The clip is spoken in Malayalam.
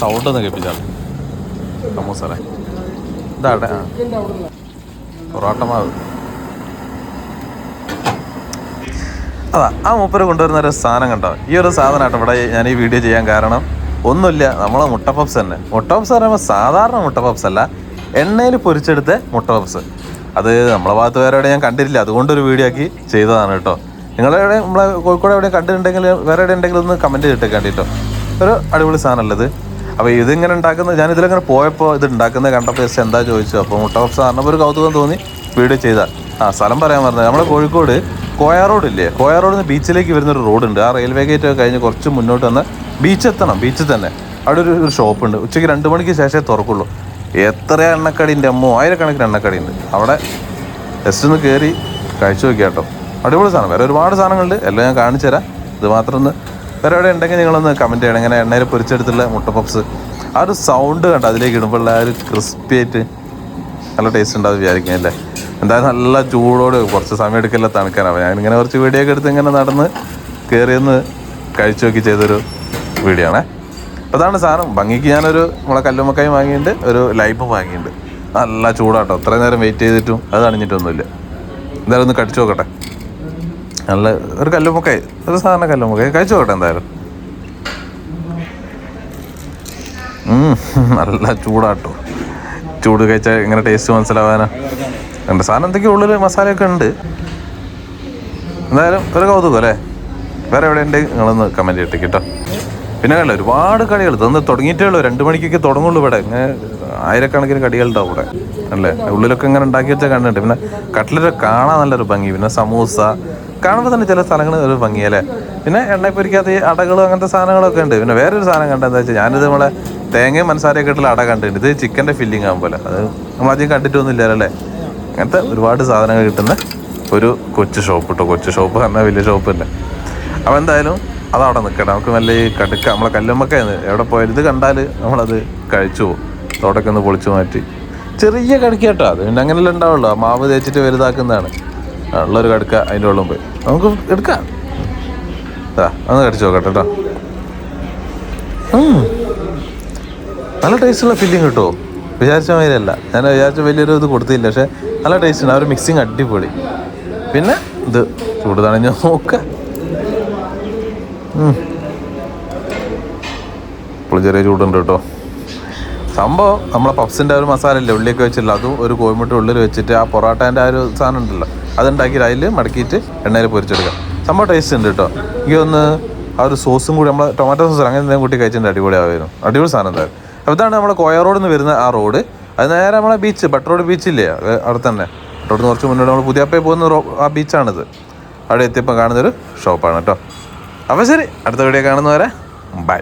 സൗണ്ട് ഒന്ന് കേൾപ്പിച്ചാൽ സമൂസറേ ഇതാട്ടെ ആ. പൊറോട്ട മാവ്. അതാ ആ മൂപ്പര് കൊണ്ടുവരുന്ന ഒരു സാധനം കണ്ടോ? ഈ ഒരു സാധനമായിട്ട് ഇവിടെ ഞാൻ ഈ വീഡിയോ ചെയ്യാൻ കാരണം ഒന്നുമില്ല നമ്മളെ മുട്ട പപ്സ് തന്നെ. മുട്ട പപ്സ് പറയുമ്പോൾ സാധാരണ മുട്ട പപ്സ് അല്ല എണ്ണയിൽ പൊരിച്ചെടുത്ത മുട്ട പപ്സ്. അത് നമ്മളെ ഭാഗത്ത് വേറെ എവിടെ ഞാൻ കണ്ടിട്ടില്ല അതുകൊണ്ടൊരു വീഡിയോ ആക്കി ചെയ്തതാണ് കേട്ടോ. നിങ്ങളെവിടെ നമ്മളെ കോഴിക്കോട് എവിടെയും കണ്ടിട്ടുണ്ടെങ്കിൽ വേറെ എവിടെ ഉണ്ടെങ്കിൽ ഒന്ന് കമന്റ് ചെയ്തിട്ട് കണ്ടിട്ടോ. ഒരു അടിപൊളി സാധനമല്ല ഇത്? അപ്പോൾ ഇതിങ്ങനെ ഉണ്ടാക്കുന്നത് ഞാൻ ഇതിലിങ്ങനെ പോയപ്പോൾ ഇത് ഉണ്ടാക്കുന്നത് കണ്ടപ്പോൾ എന്താ ചോദിച്ചു. അപ്പോൾ മുട്ട പപ്സ് പറഞ്ഞപ്പോൾ ഒരു കൗതുകം തോന്നി. വീഡിയോ ചെയ്താ. ആ സ്ഥലം പറയാൻ പറഞ്ഞത് നമ്മളെ കോഴിക്കോട് കോയ റോഡില്ലേ കോയ റോഡിൽ നിന്ന് ബീച്ചിലേക്ക് വരുന്ന ഒരു റോഡുണ്ട്. ആ റെയിൽവേ ഗേറ്റ് ഒക്കെ കഴിഞ്ഞ് കുറച്ച് മുന്നോട്ട് വന്ന് ബീച്ച് എത്തണം ബീച്ചിൽ തന്നെ. അവിടെ ഒരു ഒരു ഷോപ്പുണ്ട്. ഉച്ചയ്ക്ക് രണ്ട് മണിക്ക് ശേഷമേ തുറക്കുള്ളൂ. എത്ര എണ്ണക്കടിന്റെ അമ്മോ? ആയിരക്കണക്കിന് എണ്ണക്കടി ഉണ്ട് അവിടെ ജസ്റ്റ് ഒന്ന് കയറി കഴിച്ചു നോക്കിയാട്ടോ. അടിപൊളി സാധനം. വേറെ ഒരുപാട് സാധനങ്ങളുണ്ട്. എല്ലാം ഞാൻ കാണിച്ചു തരാം ഇത് മാത്രം ഒന്ന് വേറെ എവിടെ ഉണ്ടെങ്കിൽ നിങ്ങളൊന്ന് കമന്റ് ചെയ്യണം. ഇങ്ങനെ എണ്ണയിൽ പൊരിച്ചെടുത്തുള്ള മുട്ട പപ്സ് ആ ഒരു സൗണ്ട് കണ്ടോ അതിലേക്ക് ഇടുമ്പോൾ ആ ഒരു ക്രിസ്പി ആയിട്ട് നല്ല ടേസ്റ്റ് ഉണ്ടാവും വിചാരിക്കും അല്ലേ? എന്തായാലും നല്ല ചൂടോട് കുറച്ച് സമയം എടുക്കില്ല തണുക്കാനാവും ഇങ്ങനെ കുറച്ച് വീഡിയോ ഒക്കെ എടുത്ത് ഇങ്ങനെ നടന്ന് കയറിയൊന്ന് കഴിച്ചു നോക്കി ചെയ്തൊരു വീഡിയോ ആണേ. അപ്പോൾ അതാണ് സാധനം. ഭംഗിക്ക് ഞാനൊരു നമ്മളെ കല്ലുമക്കായി വാങ്ങിയിട്ടുണ്ട് ഒരു ലൈഫ് വാങ്ങിയിട്ടുണ്ട്. നല്ല ചൂടാട്ടോ. അത്രയും നേരം വെയിറ്റ് ചെയ്തിട്ടും അത് അണിഞ്ഞിട്ടൊന്നുമില്ല എന്തായാലും ഒന്ന് കടിച്ചു നോക്കട്ടെ. നല്ല ഒരു കല്ലുമുക്കായി ഒരു സാധാരണ കല്ലുമുക്കായി കഴിച്ചു നോക്കട്ടെ എന്തായാലും നല്ല ചൂടാട്ടോ. ചൂട് കഴിച്ചാൽ ഇങ്ങനെ ടേസ്റ്റ് മനസ്സിലാവാനാ. രണ്ട് സാധനം എന്തൊക്കെയോ ഉള്ളിൽ മസാലയൊക്കെ ഉണ്ട്. എന്തായാലും ഒരു കൗതുകം അല്ലേ? വേറെ എവിടെ ഉണ്ട് നിങ്ങളൊന്ന് കമന്റ് ചെയ്തിട്ട് കേട്ടോ. പിന്നെ കളി ഒരുപാട് കളികൾ. തന്ന് തുടങ്ങിയിട്ടേ ഉള്ളൂ രണ്ട് മണിക്കൊക്കെ തുടങ്ങുള്ളൂ ഇവിടെ. ഇങ്ങനെ ആയിരക്കണക്കിന് കടികളുണ്ടാവും ഇവിടെ. അല്ലേ? ഉള്ളിലൊക്കെ ഇങ്ങനെ ഉണ്ടാക്കി വെച്ചാൽ കണ്ടിട്ട് പിന്നെ കട്ട്ലറ്റ് കാണാൻ നല്ലൊരു ഭംഗി. പിന്നെ സമൂസ. കാണുമ്പോൾ തന്നെ ചില സ്ഥലങ്ങൾ ഒരു ഭംഗിയല്ലേ പിന്നെ എണ്ണ പൊരിക്കാത്ത ഈ അടകളും അങ്ങനത്തെ സാധനങ്ങളൊക്കെ ഉണ്ട്. പിന്നെ വേറൊരു സാധനം കണ്ടെന്താ വെച്ചാൽ ഞാനിത് നമ്മളെ തേങ്ങയും മനസ്സാരൊക്കെ ഇട്ടുള്ള അട കണ്ടിട്ടുണ്ട്. ഇത് ചിക്കന്റെ ഫില്ലിംഗ് ആകുമ്പോലെ അത് നമ്മൾ അധികം കണ്ടിട്ടൊന്നുമില്ല അല്ലേ? അങ്ങനത്തെ ഒരുപാട് സാധനങ്ങൾ കിട്ടുന്ന ഒരു കൊച്ചു ഷോപ്പ് കേട്ടോ കൊച്ചു ഷോപ്പ് പറഞ്ഞാൽ വലിയ ഷോപ്പ് തന്നെ അപ്പോൾ എന്തായാലും അതവിടെ നിൽക്കട്ടെ. നമുക്ക് നല്ല ഈ കടുക്ക നമ്മളെ കല്ലുമ്മക്കാന്ന് എവിടെ പോയാലും ഇത് കണ്ടാൽ നമ്മളത് കഴിച്ചു പോകും. തോട്ടൊക്കെ ഒന്ന് പൊളിച്ചു മാറ്റി. ചെറിയ കടുക്ക കേട്ടോ അത് പിന്നെ അങ്ങനെയല്ലേ ഉണ്ടാവുള്ളൂ. ആ മാവ് തേച്ചിട്ട് വലുതാക്കുന്നതാണ്. ഉള്ളൊരു കടുക്ക അതിന്റെ ഉള്ളിൽ പോയി. നമുക്ക് എടുക്കാം. ആ ഒന്ന് കടിച്ചു നോക്കട്ടെ കേട്ടോ നല്ല ടേസ്റ്റുള്ള ഫില്ലിങ് കിട്ടുമോ വിചാരിച്ച മാതിരിയല്ല. ഞാൻ വിചാരിച്ച വലിയൊരു ഇത് കൊടുത്തില്ല. പക്ഷേ നല്ല ടേസ്റ്റ് ഉണ്ട് ആ ഒരു മിക്സിങ് അടിപൊളി. പിന്നെ ഇത് ചൂട് തണഞ്ഞ് നോക്ക. ഇപ്പോൾ ചെറിയ ചൂടുണ്ട് കേട്ടോ. സംഭവം നമ്മളെ പപ്സിന്റെ ഒരു മസാല ഇല്ലേ ഉള്ളിയൊക്കെ വെച്ചില്ല അതും ഒരു കോഴിമുട്ട ഉള്ളിൽ വെച്ചിട്ട് ആ പൊറോട്ടേന്റെ ആ ഒരു സാധനം ഉണ്ടല്ലോ അതുണ്ടാക്കി അതിൽ മടക്കിയിട്ട് എണ്ണയിൽ പൊരിച്ചെടുക്കാം. സംഭവം ടേസ്റ്റ് ഉണ്ട് കേട്ടോ. എനിക്ക് ഒന്ന് ആ ഒരു സോസും കൂടി നമ്മൾ ടൊമാറ്റോ സോസ് അങ്ങനെ എന്തെങ്കിലും കൂട്ടി കഴിച്ചിട്ട് അടിപൊളിയാവുമായിരുന്നു. അടിപൊളി സാധനം എന്തായാലും. അപ്പോൾ ഇതാണ് നമ്മളെ കോയ റോഡിൽ നിന്ന് വരുന്ന ആ റോഡ്. അത് നേരെ നമ്മളെ ബീച്ച് ബട്ടറോഡ് ബീച്ചില്ലേ അവിടെ തന്നെ. ബട്ടറോഡ് കുറച്ച് മുന്നോട്ട് നമ്മൾ പുതിയപ്പയിൽ പോകുന്ന ആ ബീച്ചാണിത് അവിടെ എത്തിയപ്പോൾ കാണുന്നൊരു ഷോപ്പാണ് കേട്ടോ. അപ്പോൾ ശരി അടുത്ത വീഡിയോ കാണുന്നവരെ ബൈ